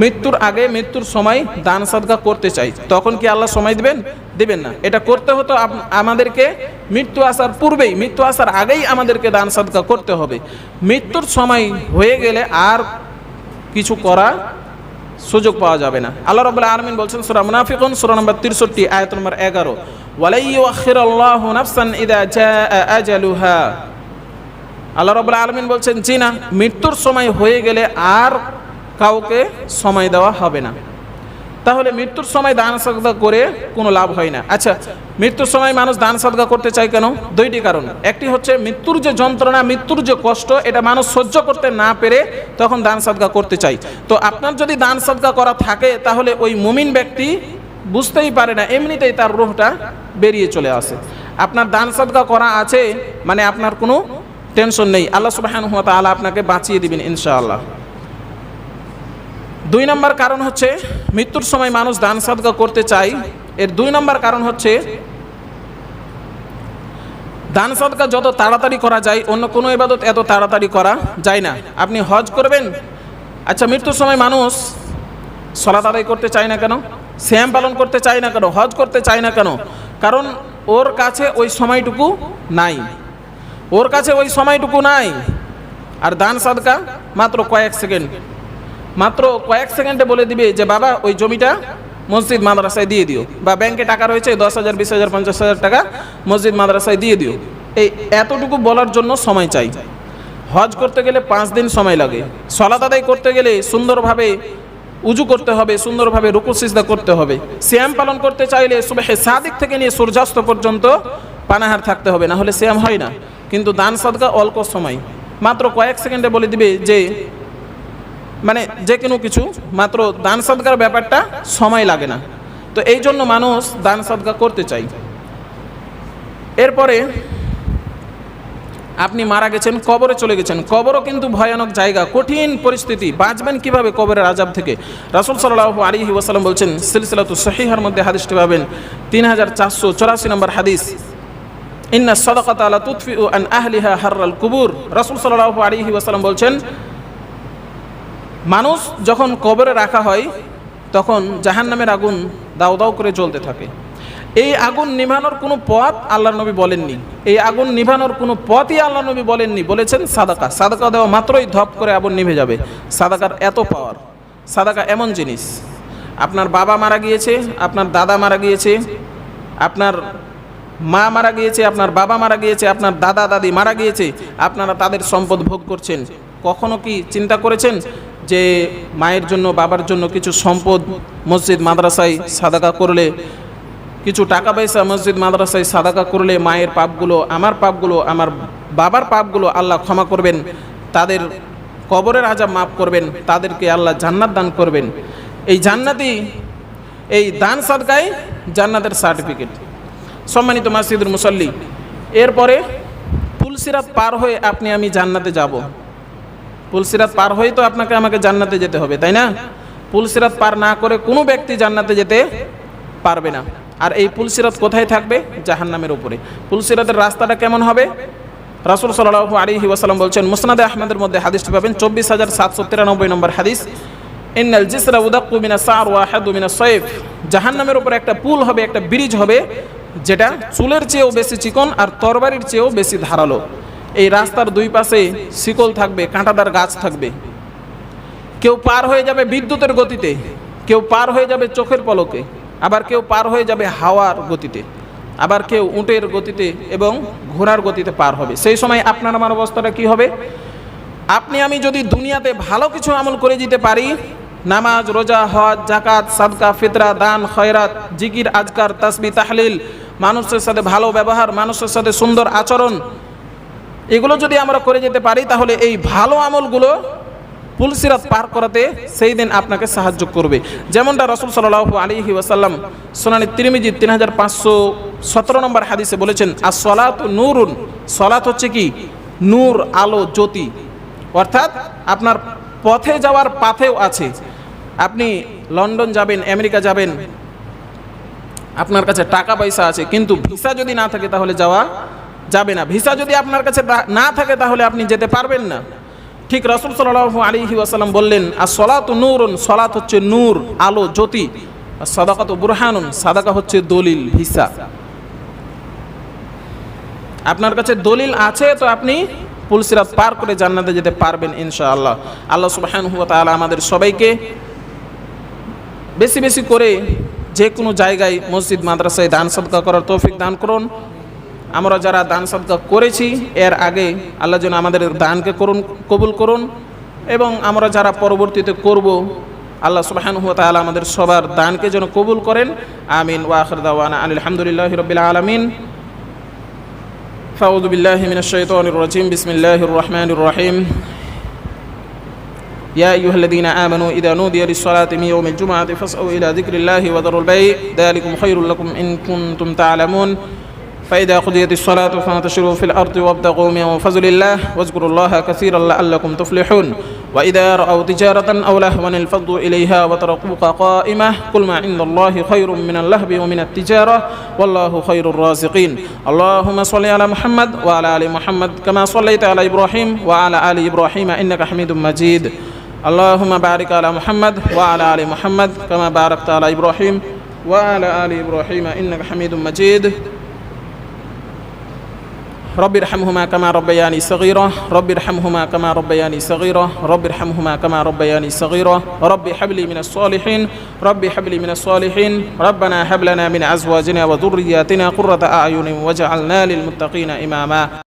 মৃত্যুর আগে মৃত্যুর সময় দান সাদকা করতে চাই। তখন কি আল্লাহ সময় দিবেন? দিবেন না। এটা করতে হতো আমাদেরকে মৃত্যু আসার পূর্বেই, মৃত্যু আসার আগেই আমাদেরকে দান সাদকা করতে হবে। মৃত্যুর সময় হয়ে গেলে আর কিছু করা সুযোগ পাওয়া যাবে না। আল্লাহ রাব্বুল আলামিন বলছেন, সূরা মুনাফিকুন, সূরা নম্বর 63 আয়াত নম্বর 11 ওয়ালাই ইউআখিরুল্লাহু নাফসান ইদা জাআ আজালুহা। আল্লাহ রাব্বুল আলামিন বলছেন, জি না, মৃত্যুর সময় হয়ে গেলে আর কাউকে সময় দেওয়া হবে না। তাহলে মৃত্যুর সময় দান সাদকা করে কোনো লাভ হয় না। আচ্ছা মৃত্যুর সময় মানুষ দান সাদকা করতে চায় কেন? দুইটি কারণ। একটি হচ্ছে মৃত্যুর যে যন্ত্রণা, মৃত্যুর যে কষ্ট, এটা মানুষ সহ্য করতে না পেরে তখন দান সাদকা করতে চাই তো আপনার যদি দান সাদকা করা থাকে, তাহলে ওই মুমিন ব্যক্তি বুঝতেই পারে না, এমনিতেই তার রোহটা বেরিয়ে চলে আসে। আপনার দান সাদকা করা আছে মানে আপনার কোনো টেনশন নেই। আল্লাহ সুবহানাহু ওয়া তাআলা আপনাকে বাঁচিয়ে দিবেন ইনশাআল্লাহ। দুই নম্বর কারণ হচ্ছে মৃত্যুর সময় মানুষ দান সাদকা করতে চায়। এর দুই নম্বর কারণ হচ্ছে দান সাদকা যত তাড়াতাড়ি করা যায়, অন্য কোনো ইবাদত এত তাড়াতাড়ি করা যায় না। আপনি হজ করবেন আচ্ছা মৃত্যুর সময় মানুষ সলাত আদায় করতে চায় না কেন? শ্যাম পালন করতে চায় না কেন? হজ করতে চায় না কেন? কারণ ওর কাছে ওই সময়টুকু নাই। ওর কাছে ওই সময়টুকু নাই। আর দান সাদকা মাত্র কয়েক সেকেন্ড। মাত্র কয়েক সেকেন্ডে বলে দিবে যে, বাবা, ওই জমিটা মসজিদ মাদ্রাসায় দিয়ে দিও বা ব্যাংকে টাকা রয়েছে, দশ হাজার, বিশ হাজার, পঞ্চাশ হাজার টাকা মসজিদ মাদ্রাসায় দিয়ে দিও। এই এতটুকু বলার জন্য সময় চাই। হজ করতে গেলে পাঁচ দিন সময় লাগে। সলাত আদায় করতে গেলে সুন্দরভাবে উজু করতে হবে, সুন্দরভাবে রুকু, সিজদা করতে হবে। শ্যাম পালন করতে চাইলে সুবাহে সাদিক থেকে নিয়ে সূর্যাস্ত পর্যন্ত পানাহার থাকতে হবে না হলে শ্যাম হয় না। কিন্তু দান সাদকা অল্প সময়। মাত্র কয়েক সেকেন্ডে বলে দিবে যে মানে যে কোনো কিছু, মাত্র দান সদকার ব্যাপারটা সময় লাগে না। তো এই জন্য মানুষ দান সদকা করতে চাই এরপরে আপনি মারা গেছেন, কবরে চলে গেছেন। কবরও কিন্তু ভয়ানক জায়গা, কঠিন পরিস্থিতি। বাঁচবেন কীভাবে কবরের আজাব থেকে? রাসুল সাল্লাহ আলী ওয়াসাল্লাম বলছেন সিলসিলাতু সহিহার মধ্যে হাদিসটি পাবেন, তিন হাজার চারশো চৌরাশি নম্বর হাদিস। ইন্না সদকাত আলা তুতফি ও আন আহলিহা হার্রাল কুবুর। রাসুল সাল্লাহ আলী ওয়াসাল্লাম বলছেন মানুষ যখন কবরে রাখা হয়, তখন জাহান্নামের আগুন দাও দাও করে জ্বলতে থাকে। এই আগুন নিভানোর কোনো পথ আল্লাহ নবী বলেননি। এই আগুন নিভানোর কোনো পথই আল্লাহ নবী বলেননি। বলেছেন, সাদাকা। সাদাকা দেওয়া মাত্রই ধপ করে আগুন নিভে যাবে। সাদাকার এত পাওয়ার সাদাকা এমন জিনিস। আপনার বাবা মারা গিয়েছে, আপনার দাদা মারা গিয়েছে, আপনার মা মারা গিয়েছে, আপনার বাবা মারা গিয়েছে, আপনার দাদা দাদি মারা গিয়েছে, আপনারা তাদের সম্পদ ভোগ করছেন। কখনো কি চিন্তা করেছেন? যে মায়ের জন্য, বাবার জন্য কিছু সম্পদ মসজিদ, মাদ্রাসায় সাদাকা করলে, কিছু টাকা পয়সা মসজিদ, মাদ্রাসায় সাদাকা করলে মায়ের পাপগুলো, আমার পাপগুলো, আমার বাবার পাপগুলো আল্লাহ ক্ষমা করবেন, তাদের কবরের আজাব মাফ করবেন, তাদেরকে আল্লাহ জান্নাত দান করবেন। এই জান্নাতি, এই দান সাদকায় জান্নাতের সার্টিফিকেট। সম্মানিত মাসজিদুল মুসল্লি, এরপরে পুলসিরাত পার হয়ে আপনি আমি জান্নাতে যাব। পুলসিরাত পার হয়ে তো আপনাকে আমাকে জান্নাতে যেতে হবে, তাই না? পুলসিরাত পার না করে কোনো ব্যক্তি জান্নাতে যেতে পারবে না। আর এই পুলসিরাত কোথায় থাকবে? জাহান্নামের উপরে। পুলসিরাতের রাস্তাটা কেমন হবে? রাসুল সাল্লাহ আলী ওয়াসাল্লাম বলছেন, মুসনাদে আহমেদের মধ্যে হাদিসটি পাবেন, চব্বিশ হাজার সাতশো তিরানব্বই নম্বর হাদিস, ইন্নাল জিসরা উদাক্কু মিনা সার ওয়াহাদু মিনা সয়েফ জাহান্নামের উপরে একটা পুল হবে, একটা ব্রিজ হবে, যেটা চুলের চেয়েও বেশি চিকন আর তরবারির চেয়েও বেশি ধারালো। এই রাস্তার দুই পাশে শিকল থাকবে, কাঁটাদার গাছ থাকবে। কেউ পার হয়ে যাবে বিদ্যুতের গতিতে, কেউ পার হয়ে যাবে চোখের পলকে, আবার কেউ পার হয়ে যাবে হাওয়ার গতিতে, আবার কেউ উটের গতিতে এবং ঘোড়ার গতিতে পার হবে। সেই সময় আপনার আমার অবস্থাটা কি হবে? আপনি আমি যদি দুনিয়াতে ভালো কিছু আমল করে দিতে পারি, নামাজ, রোজা, হজ জাকাত সাদকা, ফিতরা, দান, খয়রাত, জিকির, আজকার, তাসবি, তাহলিল, মানুষের সাথে ভালো ব্যবহার, মানুষের সাথে সুন্দর আচরণ এগুলো যদি আমরা করে যেতে পারি, তাহলে এই ভালো আমলগুলো পুলসিরাত পার করাতে সেই দিন আপনাকে সাহায্য করবে। যেমনটা রসুল সাল্লাহ আলী ওয়াসাল্লাম সোনানি তিরমিজি তিন হাজার পাঁচশো সতেরো নম্বর হাদিসে বলেছেন আর সলাত নূরুন সলাত হচ্ছে কি? নূর, আলো, জ্যোতি। অর্থাৎ আপনার পথে যাওয়ার পাথেও আছে। আপনি লন্ডন যাবেন, আমেরিকা যাবেন, আপনার কাছে টাকা পয়সা আছে, কিন্তু ভিসা যদি না থাকে, তাহলে যাওয়া যাবে না। ভিসা যদি আপনার কাছে না থাকে তাহলে আপনি যেতে পারবেন না। ঠিক রসুল সাল্লাহ আলিহি ওয়াসাল্লাম বললেন আর সলাত নূরুন, সলাত হচ্ছে নূর, আলো, জ্যোতি, আর সাদাকাত বুরহানুন, সাদাকা হচ্ছে দলিল ভিসা আপনার কাছে দলিল আছে তো আপনি পুলসিরাত পার করে জান্নাতে যেতে পারবেন ইনশাআল্লাহ। আল্লাহ সুবহানাহু ওয়া তাআলা আমাদের সবাইকে বেশি বেশি করে যে কোনো জায়গায় মসজিদ, মাদ্রাসায় দান সদকা করার তৌফিক দান করুন। আমরা যারা দান সদকা করেছি এর আগে আল্লাহ যেন আমাদের দানকে করুন কবুল করুন এবং আমরা যারা পরবর্তীতে করব আল্লাহ সুবহানাহু ওয়া তাআলা আমাদের সবার দানকে যেন কবুল করেন আমিন ওয়া আখির দাওয়ানা আলহামদুলিল্লাহি রাব্বিল আলামিন فأعوذ بالله من الشيطان الرجيم بسم الله الرحمن الرحيم يا أيها الذين آمنوا إذا نودي للصلاة من يوم الجمعة فاسعوا إلى ذكر الله وذروا البيع ذلكم خير لكم إن كنتم تعلمون فإذا قضيت الصلاة فانتشروا في الأرض وابتغوا من فضل الله واذكروا الله كثيرا لعلكم تفلحون. وإذا رأوا تجارة أو لهوا انفضوا إليها وتركوك قائمة. قل ما عند الله خير من اللهب ومن التجارة والله خير الرازقين. اللهم صل على محمد وعلى آل محمد كما صليت على إبراهيم وعلى آل إبراهيم إنك حميد مجيد. اللهم بارك على محمد وعلى آل محمد كما باركت على إبراهيم وعلى آل إبراهيم إنك حميد مجيد. رب ارحمهما كما ربياني صغيرا. رب ارحمهما كما ربياني صغيرا. رب ارحمهما كما ربياني صغيرا. رب هب لي من الصالحين. رب هب لي من الصالحين. ربنا هب لنا من أزواجنا وذرياتنا قرة أعين واجعلنا للمتقين إماما.